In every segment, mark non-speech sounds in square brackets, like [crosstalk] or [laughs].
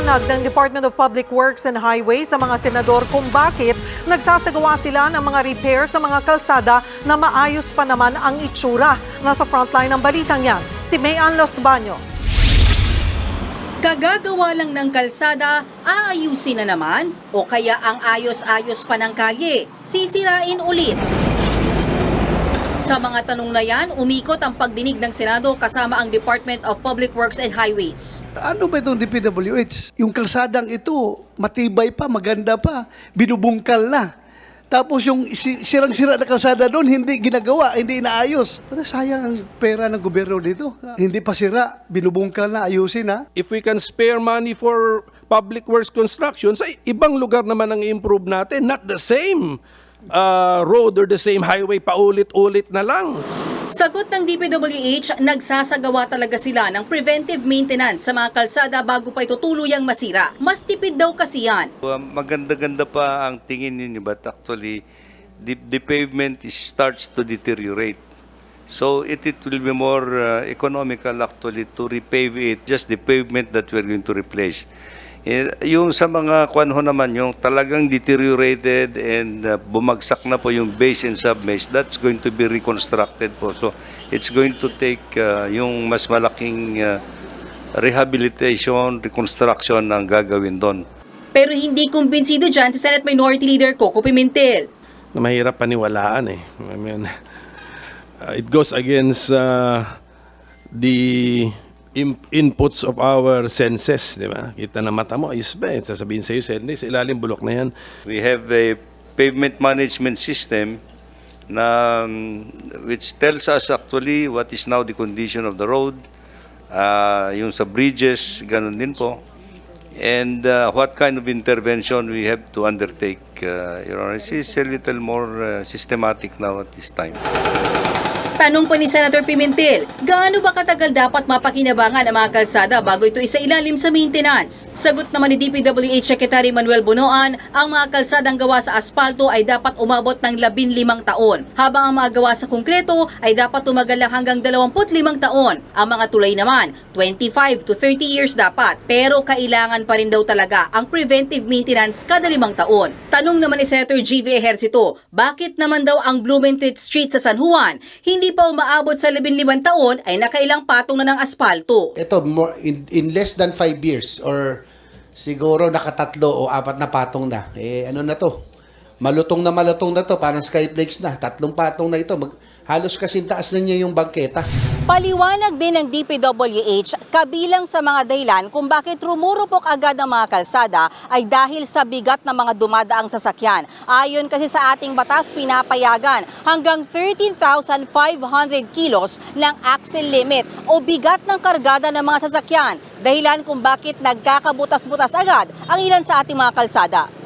Paliwanag ng Department of Public Works and Highways sa mga senador kung bakit nagsasagawa sila ng mga repair sa mga kalsada na maayos pa naman ang itsura. Nasa frontline ng balitang yan, si Mayan Los Baños. Kagagawa lang ng kalsada, aayusin na naman o kaya ang ayos-ayos pa ng kalye, sisirain ulit. Sa mga tanong na yan, umikot ang pagdinig ng Senado kasama ang Department of Public Works and Highways. Ano ba itong DPWH? Yung kalsadang ito, matibay pa, maganda pa, binubungkal na. Tapos yung si- sirang-sira na kalsada doon, hindi ginagawa, hindi inaayos. Pero sayang ang pera ng gobyerno dito. Hindi pa sira, binubungkal na, ayusin na. if we can spare money for public works construction, sa ibang lugar naman ang improve natin, not the same uh, road or the same highway paulit-ulit na lang. Sagot ng DPWH, nagsasagawa talaga sila ng preventive maintenance sa mga kalsada bago pa ito tuluyang masira. Mas tipid daw kasi yan. Uh, maganda-ganda pa ang tingin ninyo but actually the, the pavement is, starts to deteriorate. So it, it will be more uh, economical actually to repave it, just the pavement that we're going to replace. Eh, yung sa mga kwan ho naman, yung talagang deteriorated and uh, bumagsak na po yung base and subbase, that's going to be reconstructed po. So it's going to take uh, yung mas malaking uh, rehabilitation, reconstruction ang gagawin doon. Pero hindi kumbinsido dyan si Senate Minority Leader Coco Pimentel. Mahirap paniwalaan eh. I mean, uh, [laughs] it goes against uh, the inputs of our senses, di ba? Kita na mata mo, ayos ba eh? Sasabihin sa'yo, sa ilalim bulok na yan. We have a pavement management system na um, which tells us actually what is now the condition of the road. Uh, yung sa bridges, ganun din po. And uh, what kind of intervention we have to undertake. Uh, Your Honor, it's a little more uh, systematic now at this time. Tanong pa ni Senator Pimentel, gaano ba katagal dapat mapakinabangan ang mga kalsada bago ito isa ilalim sa maintenance? Sagot naman ni DPWH Secretary Manuel Bonoan, ang mga kalsadang gawa sa asfalto ay dapat umabot ng 15 taon, habang ang mga gawa sa konkreto ay dapat tumagal lang hanggang 25 taon. Ang mga tulay naman, 25 to 30 years dapat, pero kailangan pa rin daw talaga ang preventive maintenance kada limang taon. Tanong naman ni Senator G.V. Ejercito, bakit naman daw ang Blumentritt Street sa San Juan hindi pa umaabot sa 15 taon ay nakailang patong na ng aspalto. ito more in, in less than 5 years or siguro nakatatlo o apat na patong na. Eh ano na to? Malutong na malutong na to, parang skyflakes na. Tatlong patong na ito. Mag, halos kasing taas na niya yung bangketa. Paliwanag din ng DPWH kabilang sa mga dahilan kung bakit rumurupok agad ang mga kalsada ay dahil sa bigat ng mga dumadaang sasakyan. Ayon kasi sa ating batas, pinapayagan hanggang 13,500 kilos ng axle limit o bigat ng kargada ng mga sasakyan. Dahilan kung bakit nagkakabutas-butas agad ang ilan sa ating mga kalsada.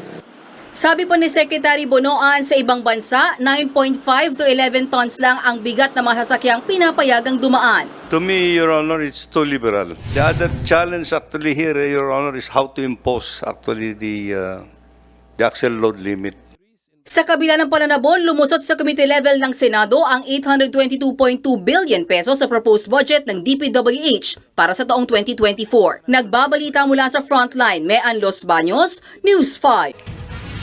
Sabi po ni Secretary Bonoan sa ibang bansa, 9.5 to 11 tons lang ang bigat ng mga sasakyang pinapayagang dumaan. To me, Your Honor, it's too liberal. The other challenge actually here, Your Honor, is how to impose actually the, uh, the axle load limit. Sa kabila ng pananabon, lumusot sa committee level ng Senado ang 822.2 billion pesos sa proposed budget ng DPWH para sa taong 2024. Nagbabalita mula sa frontline, Mean Los Baños, News 5.